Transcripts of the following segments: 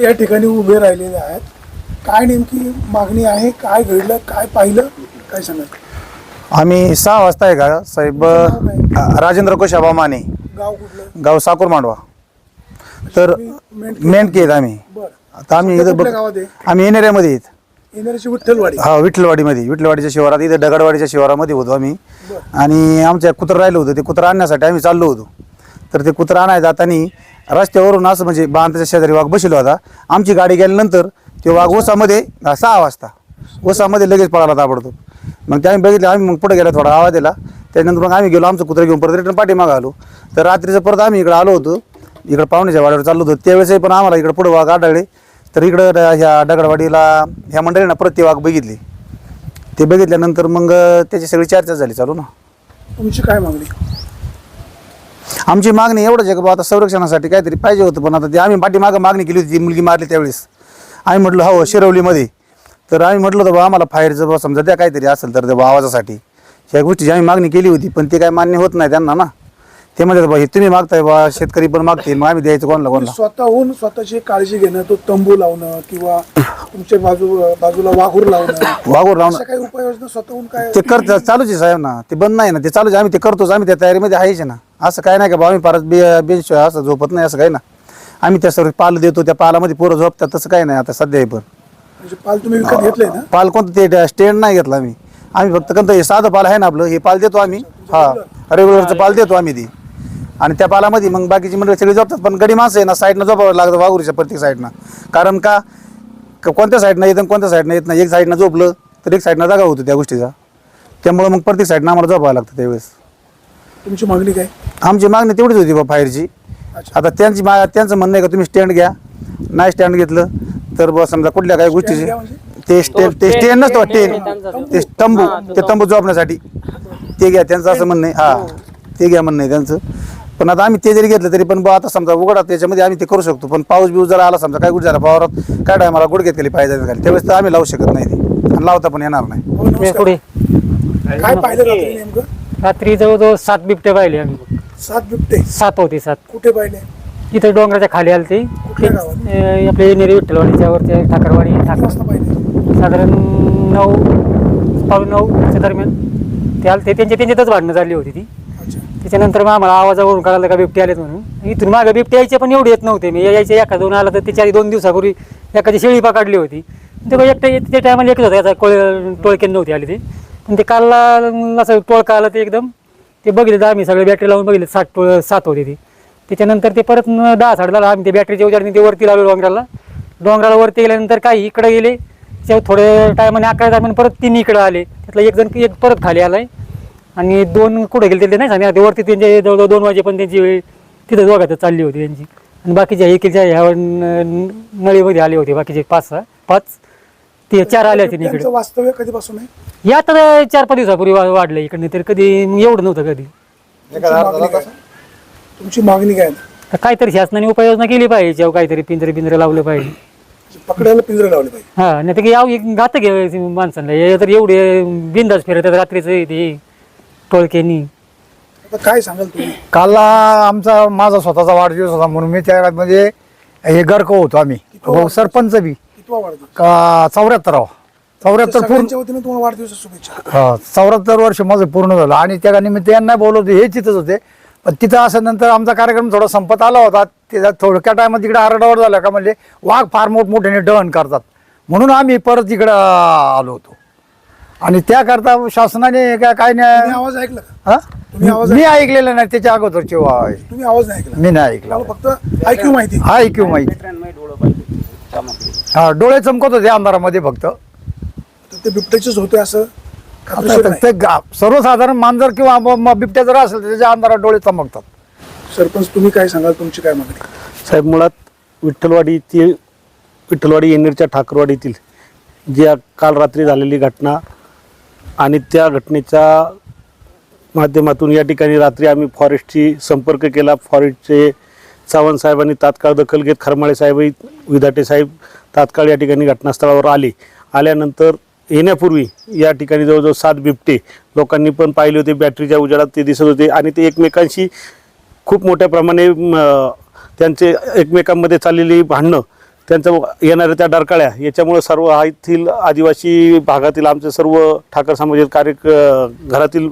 या ठिकाणी उभे राहिलेले आहेत. काय नेमकी मागणी आहे? काय घडलं? काय पाहिलं? काय सांगाल? आम्ही सहा वाजता आहे का साहेब? राजेंद्र कोशाबा माने. गाव कुठलं? गाव साकूर मांडवा. तर. मेंढके आहेत आम्ही. बरं. आता आम्ही इथं कुठल्या बघ गावात आहे? आम्ही येणाऱ्यामध्ये आहेत येणाऱ्याची विठ्ठलवाडी. हा विठ्ठलवाडीमध्ये. विठ्ठलवाडीच्या शिवारात इथं दगडवाडीच्या शिवारामध्ये होतो आम्ही. बरं. आणि आमच्या कुत्रं राहिलं होतं ते कुत्रं आणण्यासाठी आम्ही चाललो होतो. तर ते कुत्रं आणायला जाताना रस्त्यावरून असं म्हणजे बांधाच्या शेजारी वाघ बसलो होता. आमची गाडी गेल्यानंतर ते वाघ ओसामध्ये सहा वाजता ओसामध्ये लगेच पळाला ताबडतोब. मग ते आम्ही बघितलं आम्ही मग पुढे गेला थोडा आवाज दिला. त्यानंतर मग आम्ही गेलो आमचं कुत्रं घेऊन परत रिटर्न पाठीमागं आलो. तर रात्रीचं परत आम्ही इकडं आलो होतो. इकडं पाहुण्याच्या वाड्यावर चाललो होतो. त्यावेळेसही पण आम्हाला इकडं पुढे वाघ आढळले. तर इकडं ड- ह्या दगडवाडीला ह्या मंडळीनं परत ते वाघ बघितली. ते बघितल्यानंतर मग त्याची सगळी चर्चा झाली. चालू ना. तुमची काय मागणी? आमची मागणी एवढंच आहे की बा आता संरक्षणासाठी काहीतरी पाहिजे होतं पण आता ते आम्ही पाठीमागं मागणी केली होती ती मुलगी मारली त्यावेळेस. आम्ही म्हटलं हो शिरवलीमध्ये. तर आम्ही म्हटलं होतं बा आम्हाला फायरचं बा समजा द्या काहीतरी असेल तर त्या बा आवाजासाठी. ह्या गोष्टीची आम्ही मागणी केली होती पण ते काय मान्य होत नाही त्यांना ना. ते म्हणतात बा हे तुम्ही मागताय बा शेतकरी पण मागतील मग आम्ही द्यायचं कोणाला कोणाला. स्वतःहून स्वतःची काळजी घेणं तो तंबू लावणं किंवा तुमच्या बाजू बाजूला वाघूर लावणं वाघोर लावून अशा काही उपाययोजना स्वतःहून काय ते करत चालूच आहे साहेब ना ते बंद नाही ना ते चालूच आहे. आम्ही ते करतोच आम्ही त्या तयारीमध्ये आहेच ना. असं काय नाही का बा आम्ही परत बे बेंच असं झोपत नाही असं काय ना आम्ही त्या सर्व पाल देतो त्या पालामध्ये पोरं झोपतात तसं काय नाही आता सध्या हे पण. म्हणजे पाल तुम्ही विकत घेतलंय ना? पाल कोणतं ते स्टँड नाही घेतला आम्ही. आम्ही फक्त कोणतं हे साधं पाल आहे ना आपलं हे पाल देतो आम्ही. हा रेग्युलरचं पाल देतो आम्ही ती. आणि त्या पालामध्ये मग बाकीची मंडळी सगळी झोपतात पण गडी माणसं आहे ना साईडनं झोपावं लागतं वाघुरीच्या प्रत्येक साईडनं. कारण का क- कोणत्या साईडनं येतं आणि कोणत्या साईडनं येत नाही. एक साईडनं झोपलं तर एक साईडनं जागा होतो त्या गोष्टीचा. त्यामुळं मग प्रत्येक साईडनं आम्हाला झोपावं लागतं त्यावेळेस. तुमची मागणी काय? आमची मागणी तेवढीच होती बा फायरची. आता त्यांची मा त्यांचं म्हणणं आहे का तुम्ही स्टँड घ्या. नाही स्टँड घेतलं तर बा समजा कुठल्या काही गोष्टीची म्हणजे? ते स्टँड ते स्टँड नसतो टेन ते तंबू ते तंबू झोपण्यासाठी ते घ्या त्यांचं असं म्हणणं आहे. हा ते घ्या म्हणणं आहे त्यांचं. पण आता आम्ही ते जरी घेतलं तरी पण बा आता समजा उघडा त्याच्यामध्ये आम्ही ते करू शकतो. पण पाऊस बिऊस जर आला समजा काय कुठे झाला पावरात काय टायमाला गुडघ्यात केली पाहिजे खाली. त्यावेळेस तर आम्ही लावू शकत नाही. ते आणि लावता पण येणार नाही. हो, काय पाहिलं रात्री नेमकं? रात्री जवळजवळ सात बिबटे पाहिले आम्ही. सात बिबटे? सात होते सात. कुठे पाहिले? इथं डोंगराच्या खाली आले ते कुठल्या गावात? अं, आपल्या येणेरी विठ्ठलवाडीच्या वरती ठाकरवाडी किती ठाकर वाजता पाहिले? साधारण नऊ पावणे नऊच्या दरम्यान ते आले ते त्यांच्या त्यांच्यातच भांडणं झाली होती ती. अच्छा. त्याच्यानंतर मग आम्हाला आवाजावरून कळालं का बिबटे आलेत म्हणून. इथून मागे बिबटे यायचे पण एवढे येत नव्हते. मी यायचे एका दोन आला तर त्याच्या आधी दोन दिवसापूर्वी एखादी शेळी पकडली होती. ते एकटं येत- त्या टायमाला एकच होता. याचा कोळ टोळकेन नव्हते आले ते. आणि ते कालला असं टोळका आलं ते एकदम. ते बघितलं तर आम्ही सगळे बॅटरी लावून बघितले सात टोळ सात होते ते. त्याच्यानंतर ते परत दहा साडे झाला आम्ही ते बॅटरीच्या उजाडणी ते वरती लावले डोंगराला. डोंगराला वरती गेल्यानंतर काही इकडे गेले त्याच्यावर थोडे टायमाने अकरा टायमाने परत तीन इकडे आले. त्यातला एक जण एक परत खाली आलाय. आणि दोन कुठे गेले ते नाही सांगणार. ते वरती त्यांचे जवळजवळ दोन वाजे पण त्यांची वेळ तिथं दोघात चालली होती त्यांची. आणि बाकीच्या इकडच्या ह्या नळीमध्ये आले होते बाकीचे पाच सहा पाच. ते चार आले होते इकडे वास्तव्य कधीपासून आहे? या तर चार पाच दिवसापूर्वी वा- वाढलं इकडे तर कधी एवढं नव्हतं कधी. तुमची मागणी काय तुमची मागणी काय? तर काहीतरी शासनाने उपाययोजना केली पाहिजे काहीतरी पिंजरे पिंजरे लावले पाहिजे. पकडायला पिंजरे लावले पाहिजे. हा नाही तर याव घात घे माणसांना. हे तर एवढे बिंदास फिरतात रात्रीचं ते टोळक्यांनी. आता काय सांगाल तुम्ही? काल आमचा माझा स्वतःचा वाढदिवस होता म्हणून मी त्यामध्ये हे गर्क होतो आम्ही. हो सरपंच बी. कितवा वाढदिवस? का चौऱ्याहत्तरावा. चौऱ्याहत्तर पूर्ण सगळ्यांच्या वतीने तुम्हाला वाढदिवसाच्या शुभेच्छा. हा, चौऱ्याहत्तर वर्ष माझं पूर्ण झालं. आणि त्या निमित्त यांना बोलवते हे तिथंच होते. पण तिथं असं नंतर आमचा कार्यक्रम थोडा संपत आला होता. त्याच्या थोडक्या टायमात तिकडे आरडावर झाला का म्हणजे वाघ फार मोठमोठ्याने दहन करतात. म्हणून आम्ही परत इकडं आलो होतो. आणि त्याकरता शासनाने काय काय तुम्ही नाही आवाज ऐकला का? हा? तुम्ही आवाज मी ऐकलेलं नाही त्याच्या अगोदरची वा- तुम्ही आवाज नाही ऐकला? मी नाही ऐकला. मला फक्त ऐकू माहिती. हा ऐकू माहिती. हा डोळे चमकत होते अंधारामध्ये फक्त. ते बिबट्याचेच होते असं आता खात्रीशीर नाही. ते गा- सर्वसाधारण मांजर किंवा ब- म- बिबट्या जर असेल तर त्याच्या अंधारात डोळे चमकतात. सरपंच तुम्ही काय सांगाल? तुमची काय मागणी साहेब मुळात विठ्ठलवाडीतील विठ्ठलवाडी येणेरच्या ठाकरवाडीतील जी आ- काल रात्री झालेली घटना आणि त्या घटनेच्या माध्यमातून या ठिकाणी रात्री आम्ही फॉरेस्टची संपर्क केला. फॉरेस्टचे चव्हाण साहेबांनी तात्काळ दखल घेत खरमाळे साहेबही विधाटे साहेब तात्काळ या ठिकाणी घटनास्थळावर आले. आल्यानंतर येण्यापूर्वी या ठिकाणी जवळजवळ सात बिबटे लोकांनी पण पाहिले होते. बॅटरीच्या उजेडात ते दिसत होते आणि ते एकमेकांशी खूप मोठ्या प्रमाणे त्यांचे एकमेकांमध्ये चाललेली भांडणं त्यांचं येणाऱ्या त्या डरकाळ्या याच्यामुळे सर्व हा येथील आदिवासी भागातील आमचे सर्व ठाकर समाजातील कार्य घरातील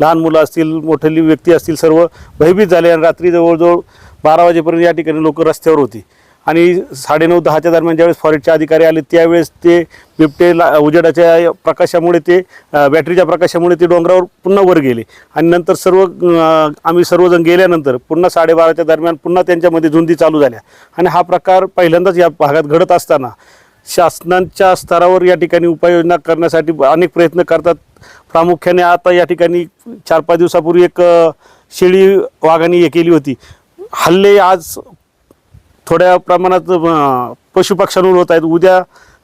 लहान मुलं असतील मोठेली व्यक्ती असतील सर्व भयभीत झाले आणि रात्री जवळजवळ बारा वाजेपर्यंत या ठिकाणी लोक रस्त्यावर होती. आणि साडेनऊ दहाच्या दरम्यान ज्यावेळेस फॉरेस्टचे अधिकारी आले त्यावेळेस ते बिबटे ला उजेडाच्या प्रकाशामुळे ते बॅटरीच्या प्रकाशामुळे ते डोंगरावर पुन्हा वर गेले. आणि नंतर सर्व आम्ही सर्वजण गेल्यानंतर पुन्हा साडेबाराच्या दरम्यान पुन्हा त्यांच्यामध्ये झुंदी चालू झाल्या. आणि हा प्रकार पहिल्यांदाच या भागात घडत असताना शासनांच्या स्तरावर या ठिकाणी उपाययोजना करण्यासाठी अनेक प्रयत्न करतात. प्रामुख्याने आता या ठिकाणी चार पाच दिवसापूर्वी एक शेळी वाघाने हे केली होती. हल्ले आज थोड्या प्रमाणात पशुपक्ष्यांवर होत आहेत. उद्या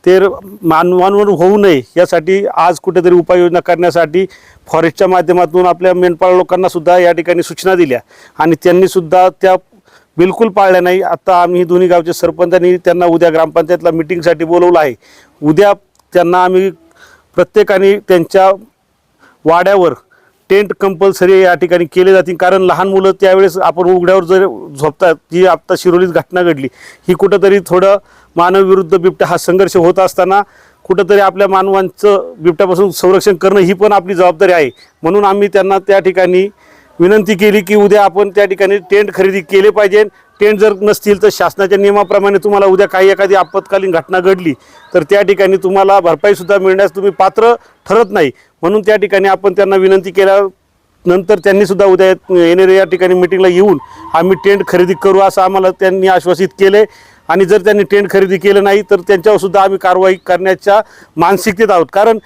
ते मानवांवर होऊ नये यासाठी आज कुठेतरी उपाययोजना करण्यासाठी फॉरेस्टच्या माध्यमातून आपल्या मेंढपाळ लोकांना सुद्धा या ठिकाणी सूचना दिल्या. आणि त्यांनी सुद्धा त्या बिलकुल पाळल्या नाही. आता आम्ही दोन्ही गावचे सरपंचांनी त्यांना उद्या ग्रामपंचायतला मिटिंगसाठी बोलवलं आहे. उद्या त्यांना आम्ही प्रत्येकाने त्यांच्या वाड्यावर टेंट कंपल्सरी या ठिकाणी केले जातील. कारण लहान मुलं त्यावेळेस आपण उघड्यावर जर झोपतात जी आत्ता शिरोलीत घटना घडली ही कुठंतरी थोडं मानवविरुद्ध बिबट्या हा संघर्ष होत असताना कुठंतरी आपल्या मानवांचं बिबट्यापासून संरक्षण करणं ही पण आपली जबाबदारी आहे. म्हणून आम्ही त्यांना त्या ठिकाणी विनंती केली की उद्या आपण त्या ठिकाणी टेंट खरेदी केले पाहिजे. टेंट जर नसतील तर शासनाच्या नियमाप्रमाणे तुम्हाला उद्या काही एखादी आपत्कालीन घटना घडली तर त्या ठिकाणी तुम्हाला भरपाईसुद्धा मिळण्यास तुम्ही पात्र ठरत नाही. म्हणून त्या ठिकाणी आपण त्यांना विनंती केल्या नंतर त्यांनीसुद्धा उद्या येणाऱ्या या ठिकाणी मिटिंगला येऊन आम्ही टेंट खरेदी करू असं आम्हाला त्यांनी आश्वासित केले आणि जर त्यांनी टेंट खरेदी केलं नाही तर त्यांच्यावरसुद्धा आम्ही कारवाई करण्याच्या मानसिकतेत आहोत. कारण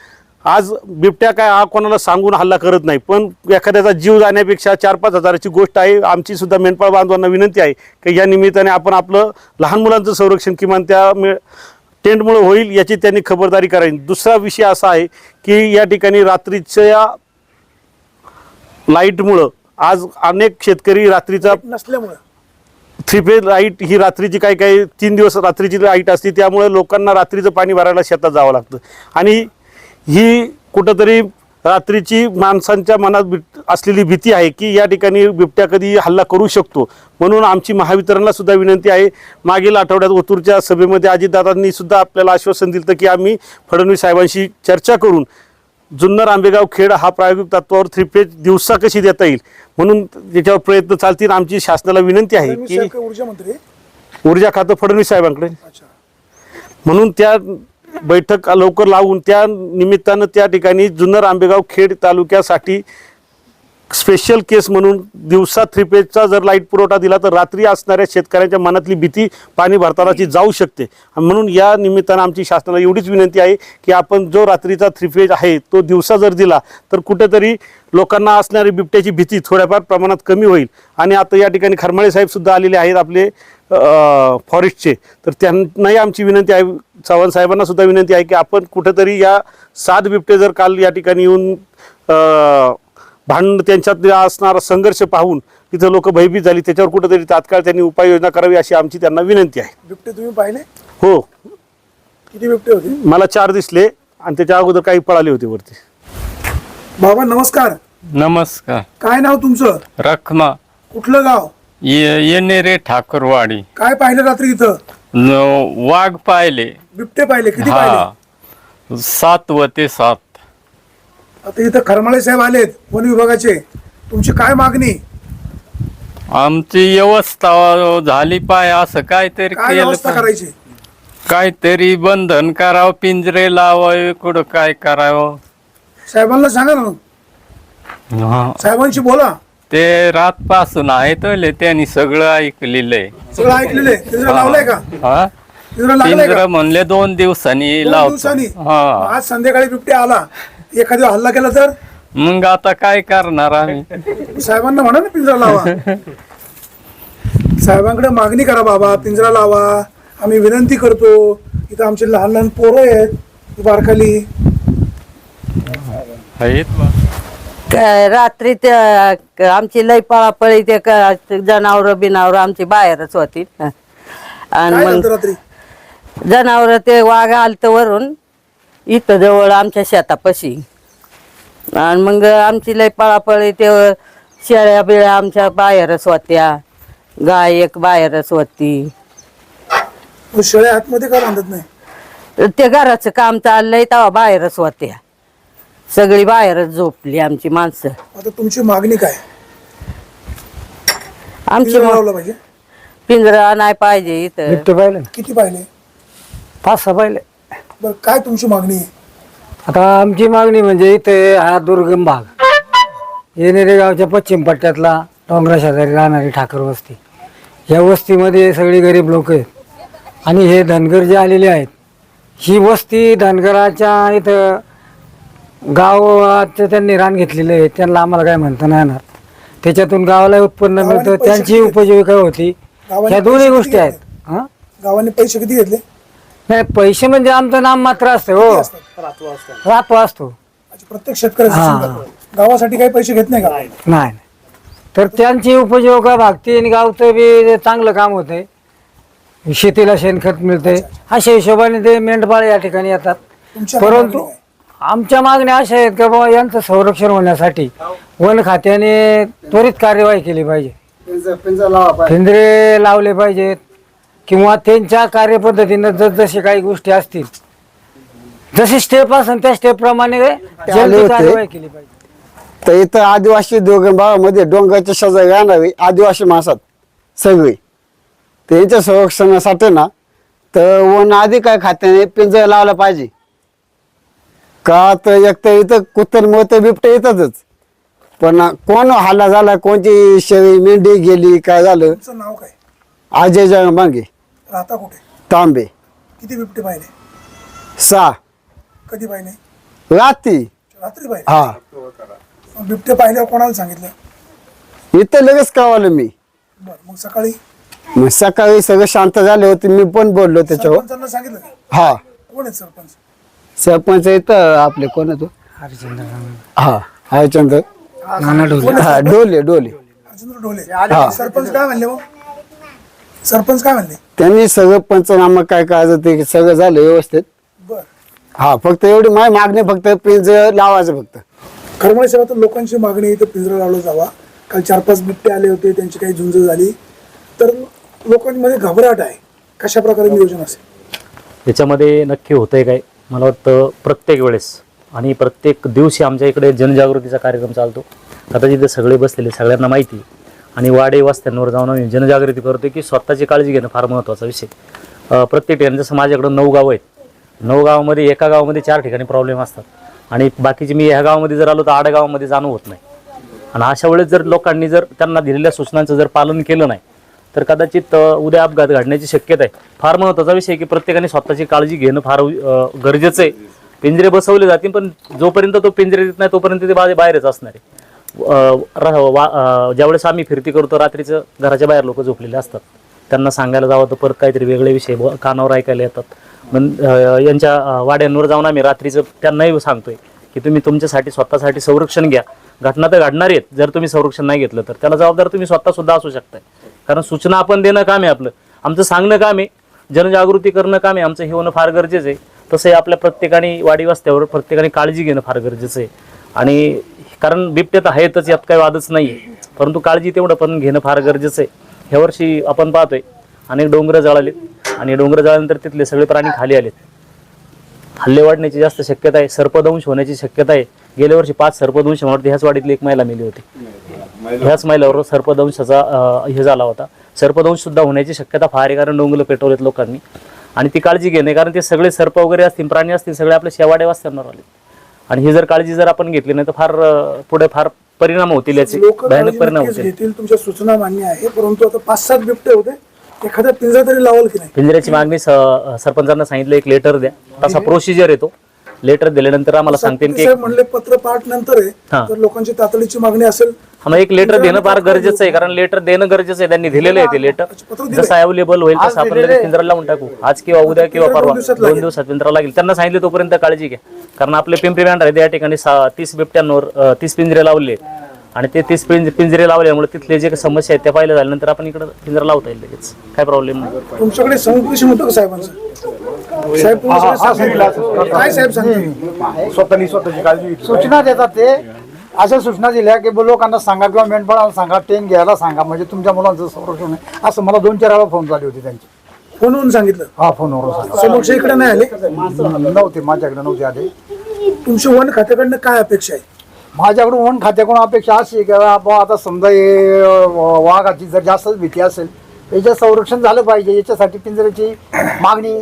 आज बिबट्या काय हा कोणाला सांगून हल्ला करत नाही. पण एखाद्याचा जीव जाण्यापेक्षा चार पाच हजाराची गोष्ट आहे. आमची सुद्धा मेंढपाळ बांधवांना विनंती आहे की या निमित्ताने आपण आपलं लहान मुलांचं संरक्षण किमान त्या मे टेंटमुळे होईल याची त्यांनी खबरदारी करावी. दुसरा विषय असा आहे की या ठिकाणी रात्रीच्या लाईटमुळं आज अनेक शेतकरी रात्रीचा नसल्यामुळं. थ्री फेज लाइट ही रात्रीची काही काही तीन दिवस रात्रीची लाइट असते. त्यामुळे लोकांना रात्रीचं पाणी भरायला शेतात जावं लागतं. आणि ही कुठंतरी रात्रीची माणसांच्या मनात भीत असलेली भीती आहे की या ठिकाणी बिबट्या कधी हल्ला करू शकतो. म्हणून आमची महावितरणला सुद्धा विनंती आहे. मागील आठवड्यात ओतूरच्या सभेमध्ये अजितदादांनी सुद्धा आपल्याला आश्वासन दिलं की आम्ही फडणवीस साहेबांशी चर्चा करून जुन्नर आंबेगाव खेड हा प्रायोगिक तत्वावर थ्री फेज दिवसा कशी देता येईल? म्हणून त्याच्यावर प्रयत्न चालतील. आमची शासनाला विनंती आहे की ऊर्जा मंत्री ऊर्जा खातं फडणवीस साहेबांकडे. म्हणून त्या बैठक लवकर लावून त्या निमित्तानं त्या ठिकाणी जुन्नर आंबेगाव खेड तालुक्यासाठी स्पेशल केस म्हणून दिवसा थ्री पेजचा जर लाइट पुरवठा दिला तर रात्री असणाऱ्या शेतकऱ्यांच्या मनातली भीती पाणी भरतानाची जाऊ शकते. म्हणून या निमित्तानं आमची शासनाला एवढीच विनंती आहे की आपण जो रात्रीचा थ्री फेज आहे तो दिवसा जर दिला तर कुठेतरी लोकांना असणारी बिबट्याची भीती थोड्याफार प्रमाणात कमी होईल. आणि आता या ठिकाणी खरमाळे साहेब सुद्धा आलेले आहेत आपले फॉरेस्टचे तर त्यांनाही आमची विनंती आहे चव्हाण साहेबांना सुद्धा विनंती आहे की आपण कुठेतरी या सात बिबटे जर काल या ठिकाणी येऊन भांडण त्यांच्यात असणारा संघर्ष पाहून तिथं लोक भयभीत झाली. त्याच्यावर कुठेतरी तात्काळ त्यांनी उपाययोजना करावी अशी आमची त्यांना विनंती आहे. बिबटे तुम्ही पाहिले? हो. किती बिबटे होते? मला चार दिसले आणि त्याच्या अगोदर काही पळाले होते वरती. बाबा नमस्कार. नमस्कार. काय नाव तुमचं? रखमा. कुठलं गाव? ये येणेरे ठाकरवाडी. काय पाहिलं रात्री इथं? न- वाघ पाहिले. बिबटे पाहिले किती पाहिले? हा सात व ते सात. आता इथं खरमाळे साहेब आलेत वन विभागाचे. तुमची काय मागणी? आमची व्यवस्था झाली पाय असं काहीतरी काय केलं व्यवस्था. करायची? काहीतरी बंधन करावं पिंजरे लावावे कुठं काय करावं. साहेबांना सांगा ना हा. साहेबांशी बोला. ते रात पासून आहेत त्यांनी सगळं ऐकलेलं आहे सगळं ऐकलेलं पिंजरा लावलाय का? हा. पिंजरा लागलाय पिंजर का म्हणले दोन दिवसांनी दोन लावतो. दिवसांनी? हा. आज संध्याकाळी बिबटे आला. एखाद्या हल्ला केला तर? मग आता काय करणार आम्ही? साहेबांना म्हणा ना पिंजरा लावा. साहेबांकडे मागणी करा बाबा पिंजरा लावा. आम्ही विनंती करतो. इथं आमचे लहान लहान पोरं आहेत बारखाली आहेत. बा. क- रात्री त्या क- आमची लई पळापळी ते जनावर बिनावर आमची बाहेरच होती. आणि काय झालं मग रात्री? जनावर ते वाघ आलत वरून. इथं जवळ आमच्या शेतापाशी. आणि मग आमची लई पळापळी ते शेळ्या बिळ्या आमच्या बाहेरच होत्या. गाय एक बाहेरच होती. शेळ्या आतमध्ये का बांधत नाही? ते घराचं काम चाललंय तेव्हा बाहेरच होत्या. सगळी बाहेरच झोपली आमची माणसं. आता तुमची मागणी काय? आमची पिंजरा पाहिजे. नाही पाहिजे इथं. पाहिले किती पाहिले? पाच सहा पाहिले. बरं काय तुमची मागणी आहे? आता आमची मागणी म्हणजे इथे हा दुर्गम भाग. येणेरे गावच्या पश्चिम पट्ट्यातला डोंगरा शेजारी राहणारी ठाकर वस्ती. या वस्तीमध्ये सगळी गरीब लोक आहेत. आणि हे धनगर जे आलेले आहेत ही वस्ती धनगराच्या इथं गावाचं त्यांनी रान घेतलेलं आहे. त्यांना आम्हाला काय म्हणता नाही येणार. त्याच्यातून गावाला उत्पन्न गावाने मिळतं पैसे त्यांची किती उपजीविका होती. गावाने ह्या दोन्ही पैसे गोष्टी किती आहेत हां? गावाने पैसे किती घेतले? नाही पैसे म्हणजे आमचं नाम मात्र असतं हो. राहतो असतो. अच्छा, प्रत्येक शेतकऱ्याचा समजा. गावासाठी काही पैसे घेत नाही का? नाही. नाही. तर त्यांची उपजीविका भागते आणि गावचं बी चांगलं काम होतंय शेतीला शेणखत मिळते. अशा हिशोबाने ते मेंढपाळ या ठिकाणी येतात. तुमच्या परंतु? आमच्या मागण्या अशा आहेत का बाबा यांचं संरक्षण होण्यासाठी वन खात्याने त्वरित कार्यवाही केली पाहिजे. पिंजरे लावले पाहिजेत. किंवा त्यांच्या कार्यपद्धतीनं जस जसे काही गोष्टी असतील जसे स्टेप असेल त्या स्टेप प्रमाणे. कार्यवाही केली पाहिजे. तर इथं आदिवासी दोघं भावामध्ये डोंगराच्या शेजारी राहणारी आदिवासी माणसात सगळी. त्यांच्या संरक्षणासाठी ना तर वन अधिकार खात्याने पिंजरा लावला पाहिजे. का तर एक तर इथं कुत्तर मोत बिबटे येतातच. पण कोण हल्ला झाला कोणती शेळी मेंढी गेली काय झालं? नाव काय? अजय जय मांगे राहता कुठे? तांबे. किती बिबटे पाहिले? सहा. कधी पाहिले? रात्री. रात्री पाहिले? हा. मग बिबटे पाहिल्यावर कोणाला सांगितलं? इथं लगेच कळवलं मी. बरं मग सकाळी? मग सकाळी सगळं शांत झाले होते मी पण बोललो त्याच्यावर. सरपंचांना सांगितलं का? हा. कोण आहेत सरपंच? सरपंच इथं आपले कोण आहे तो हा हरिचंद्र हा डोले डोले अर्जुन डोले सरपंच काय म्हणले मग? सरपंच काय म्हणले? त्यांनी सगळं पंचनामा काय काय ते सगळं झालं व्यवस्थित. बर. हा फक्त एवढी माय मागणी फक्त पिंज लावायचं फक्त. करमाळी सेवा लोकांची मागणी आहे तर पिंजरा लावला जावा. काल चार पाच बिबटे आले होते त्यांची काही झुंज झाली. तर लोकांमध्ये घबराट आहे. कशा प्रकारे नियोजन असेल? याच्यामध्ये नक्की होतंय काय? मला वाटतं प्रत्येक वेळेस आणि प्रत्येक दिवशी आमच्या इकडे जनजागृतीचा कार्यक्रम चालतो. आता जिथे सगळे बसलेले सगळ्यांना माहिती आहे. आणि वाडे वस्त्यांवर जाऊन आम्ही जनजागृती करतो की स्वतःची काळजी घेणं फार महत्त्वाचा विषय. प्रत्येक ठिकाणी जसं माझ्याकडं नऊ गावं आहेत. नऊ गावामध्ये एका गावामध्ये चार ठिकाणी प्रॉब्लेम असतात. आणि बाकीचे मी ह्या गावामध्ये जर आलो तर आड गावामध्ये जाणं होत नाही. आणि अशा वेळेस जर लोकांनी जर त्यांना दिलेल्या सूचनांचं जर पालन केलं नाही तर कदाचित उद्या अपघात घडण्याची शक्यता आहे. फार महत्त्वाचा विषय की प्रत्येकाने स्वतःची काळजी घेणं फार गरजेचं आहे. पिंजरे बसवले जातील पण जोपर्यंत तो पिंजरे देत नाही तोपर्यंत ते बाहेरच असणार आहे. ज्यावेळेस आम्ही फिरती करतो रात्रीचं घराच्या बाहेर लोक झोपलेले असतात. त्यांना सांगायला जावं तर परत काहीतरी वेगळे विषय कानावर ऐकायला येतात. मग यांच्या वाड्यांवर जाऊन आम्ही रात्रीचं त्यांनाही सांगतोय की तुम्ही तुमच्यासाठी स्वतःसाठी संरक्षण घ्या. घटना तर घडणार आहेत. जर तुम्ही संरक्षण नाही घेतलं तर. त्याला जबाबदार तुम्ही स्वतः सुद्धा असू शकताय. कारण सूचना आपण देणं काम आहे आपलं. आमचं सांगणं काम आहे. जनजागृती करणं काम आहे. आमचं हे होणं फार गरजेचं आहे. तसंही आपल्या प्रत्येकाने वाडी वस्त्यावर प्रत्येकाने काळजी घेणं फार गरजेचं आहे. आणि कारण बिबट्या तर आहेतच यात काही वादच नाही आहे परंतु काळजी तेवढं पण घेणं फार गरजेचं आहे. ह्या वर्षी आपण पाहतोय अनेक डोंगरं जळालेत आणि डोंगरं जळाल्यानंतर तिथले सगळे प्राणी खाली आलेत. हल्ले वाढण्याची जास्त शक्यता आहे सर्पदंश होण्याची शक्यता आहे. गेल्या वर्षी पाच सर्पदंश मला ह्याच वाडीतली एक महिला मेली होती. ह्याच महिलावर सर्पदंशाचा हे झाला होता. सर्पदंश सुद्धा होण्याची शक्यता फार आहे कारण डोंगलं पेटवलेत लोकांनी. आणि ती काळजी घेणे कारण ते सगळे सर्प वगैरे असतील प्राणी असतील सगळे आपल्या शेवाडे वाचताना आले आणि ही जर काळजी जर आपण घेतली नाही तर फार पुढे फार परिणाम होतील याचे. भयानक परिणाम होतील. तुमच्या सूचना मान्य आहे परंतु आता पाच सात बिबटे होते. एखादा पिंजरा तरी लावाल की नाही? पिंजऱ्याची मागणी सरपंचांना सांगितलं एक लेटर द्या. तसा प्रोसिजर येतो. लेटर दिल्यानंतर आम्हाला सांगतील की साहेब म्हणले पत्र पाठ नंतर आहे हा. तर लोकांची तातडीची मागणी असेल. हा, मग एक लेटर देणं फार गरजेचं आहे कारण लेटर देणं गरजेचं आहे त्यांनी दिलेलं आहे ते लेटर. पत्र दिलंय. जसं अवेलेबल होईल तसं आपण लगेच पिंजरा लावून टाकू. आज किंवा उद्या किंवा परवा दोन. दिवसात पिंजरा लागेल. त्यांना सांगितलं तोपर्यंत काळजी घ्या. कारण आपले पिंपरी बँड आहेत या ठिकाणी सा- तीस बिबट्यांवर अं, तीस पिंजरे लावले. आणि ते तीस पिंज पिंजरे लावल्यामुळे तिथले जे काही समस्या आहेत त्या पाहिल्या झाल्यानंतर आपण इकडे पिंजरा लावता येईल लगेच. काय प्रॉब्लेम नाही. तुमच्याकडे समुपदेशन होतं का साहेबांचं? साहेब तुम्हाला सगळं सांगितलं. काय साहेब सांगतील स्वतःनी स्वतःची काळजी सूचना देतात ते. अशा सूचना दिल्या की लोकांना सांगा किंवा मेंढपाळाला सांगा टेन घ्यायला सांगा. म्हणजे तुमच्या मुलांचं संरक्षण आहे. असं मला दोन चार वेळा फोन झाली होती त्यांची. फोनवरून सांगितलं? हा फोनवरून सांगा. समक्ष इकडे नाही आले? नव्हते माझ्याकडे नव्हते आले. तुमची वन खात्याकडनं काय अपेक्षा आहे? माझ्याकडून वन खात्याकडून अपेक्षा अशी की बाबा आता समजा हे वाघाची जर जास्तच भीती असेल याचं संरक्षण झालं पाहिजे याच्यासाठी पिंजऱ्याची मागणी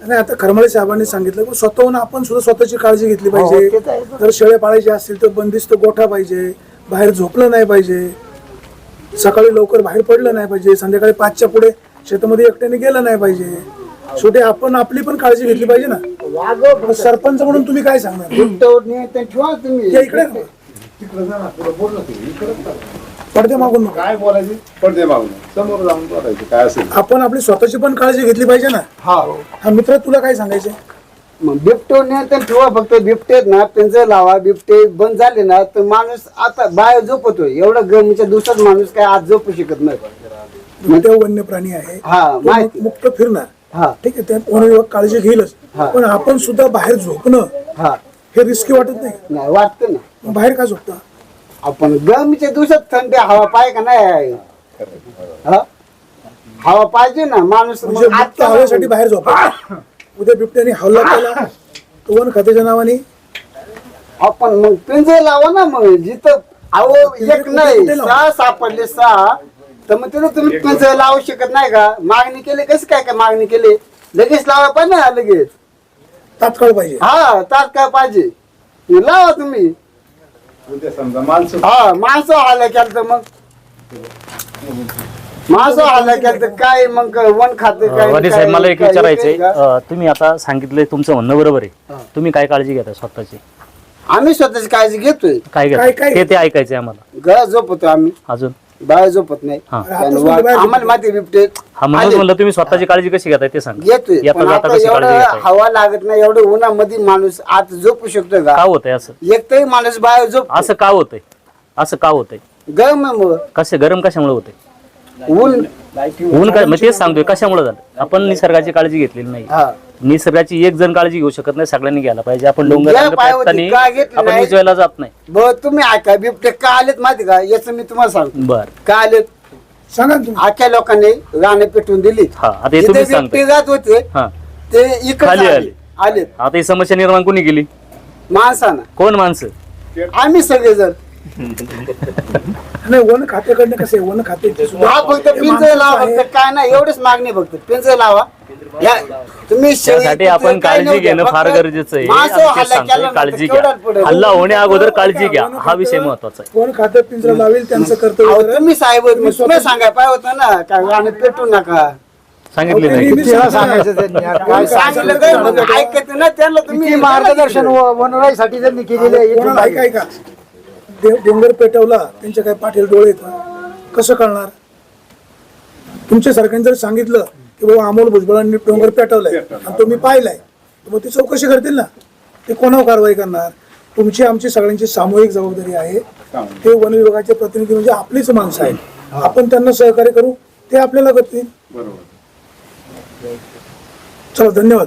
नाही आता खरमळे साहेबांनी सांगितलं की स्वतःहून आपण सुद्धा स्वतःची काळजी घेतली हो, पाहिजे. जर शेळे पाळायचे असतील तर बंदिस्त गोठा पाहिजे बाहेर झोपलं नाही पाहिजे. सकाळी लवकर बाहेर पडलं नाही पाहिजे संध्याकाळी पाचच्या पुढे शेतामध्ये एकट्याने गेलं नाही पाहिजे. शेवटी आपण आपली पण काळजी घेतली पाहिजे ना. सरपंच म्हणून तुम्ही काय सांगणार? इकडे. पडदे मागून नको. काय बोलायचे? पडदे मागून. समोर जाऊन बोलायचे काय असेल? आपण आपली स्वतःची पण काळजी घेतली पाहिजे ना. हा. हा मित्र तुला काय सांगायचं? मग बिबटे नियंत्रण ठेवा फक्त बिबटेत ना पिंजर लावा बिबटे बंद झाले ना तर माणूस आता बाहेर झोपतोय. एवढं गरमीच्या दिवसात माणूस काय आज झोपू शकत नाही. ते वन्य प्राणी आहे. हा तो मुक्त फिरणार. हा. ठीक आहे त्या वन विभाग काळजी घेईलच. हा. पण आपण सुद्धा बाहेर झोपणं हा. हे रिस्की वाटत नाही. नाही वाटतं ना. मग बाहेर का झोपता? आपण गरमीच्या दिवसात थंडी हवा पाहिजे का नाही? हा? हवा पाहिजे ना माणूस मग म्हणजे मुक्त आजचा- हवेसाठी बाहेर झोपा. उद्या बिबट्याने हल्ला केला तर वन खात्याच्या नावाने आपण मग पिंजर लावा ना मग जिथं अहो पिंजरे एक कुठे- नाही कुठे लावा? सहा सापडले सहा. तर मग तिथं तुम्ही पिंजर लावू. शकत नाही का? मागणी केली कशी काय काय मागणी केली? लगेच लावा पाहिजे ना लगेच. तात्काळ पाहिजे. हा तात्काळ पाहिजे. हे लावा तुम्ही. उद्या समजा माणसं हा माणसं हल्ला केलं तर मग. माणसं हल्ला केलं तर काय मग वन खाते काय वाणी साहेब मला एक काय- विचारायचंय काय- अं, तुम्ही आता सांगितलंय तुमचं म्हणणं बरोबर आहे. तुम्ही काय काळजी घेता स्वतःची? आम्ही स्वतःची काळजी घेतोय. काय काय- घेता? काय? ते ते ऐकायचंय आम्हाला. घरात झोपतो आम्ही. अजून? बाहेर झोपत नाही. हा. वा- आम्हाला बिबटे. हा म्हणून. म्हणलं तुम्ही स्वतःची काळजी कशी घेताय ते सांगा. घेतोय. येता पण जाता आता कशी काळजी एवढं घेताय? हवा लागत नाही एवढं उन्हामध्ये माणूस आत झोपू शकतो का? का होतंय असं? एक तरी माणूस बाहेर झोप असं का होतंय? असं का होतंय? गरम आहे मग. कसे? गरम कशामुळे होतंय? ऊन. ऊन काय मग तेच सांगतोय कशामुळे झालं? आपण निसर्गाची काळजी घेतलेली नाही. हा. निसर्गाची एक जण काळजी घेऊ शकत नाही सगळ्यांनी घ्यायला पाहिजे. आपण डोंगर घ्या रंग पायावरती, पेटतानी का घेतली आपण नाही? उजवायला जात नाही. ब तुम्ही ऐका बिबटे का आलेत माहिती का? याचं मी तुम्हाला सांगतो. बर. का आलेत? सांगा ना तुम्ही. आख्या लोकांनी राणे पेटवून दिली हा आता हे बिबटे जात होते हा. ते इकडे आले. आलेत. आता ही समस्या निर्माण कोणी केली? माणसानं. कोण माणसं? आम्ही सगळेजण. नाही वन खात्याकडनं कसं आहे? वन खात्याची सुद्धा हा फक्त पिंजरे लावा आहे. फक्त काय नाही एवढंच मागणी फक्त. पिंजरे लावा. या तुम्ही शेळी, त्यासाठी कुत्री आपण काय काळजी नव्हते. घेणं फार गरजेचं आहे. माणसं हल्ला सांगतोय, काळजी घ्या? हल्ला होण्या अगोदर काळजी घ्या. हा खातं- विषय महत्त्वाचा आहे. वन खातं पिंजरा लावेल त्यांचं कर्तव्य अहो. तुम्ही साहेब तुम्ही तुम्ही सांगाय पाहिजे होतं ना का राणे पेटू नका? सांगितले नाही. सांगायचं त्यांनी? यार, काय काय सांगायचं? सांगितलं काय? मग ऐकत ना त्यांना तुम्ही किती मार्गदर्शन व- वनराईसाठी त्यांनी केलेले आहे कोणाला ऐका ऐका. दे- डोंगर पेटवला त्यांच्या काय पाठील डोळे येतात कसं कळणार? तुमच्या सरकारने जर सांगितलं की बाबा अमोल भुजबळांनी डोंगर पेटवलाय आणि तो मी पाहिलाय मग ती चौकशी करतील ना? ते कोणावर कारवाई करणार? तुमची आमची सगळ्यांची सामूहिक जबाबदारी आहे. ते वन विभागाचे प्रतिनिधी म्हणजे आपलीच माणसं आहेत. आपण त्यांना सहकार्य करू ते आपल्याला करतील. चला धन्यवाद.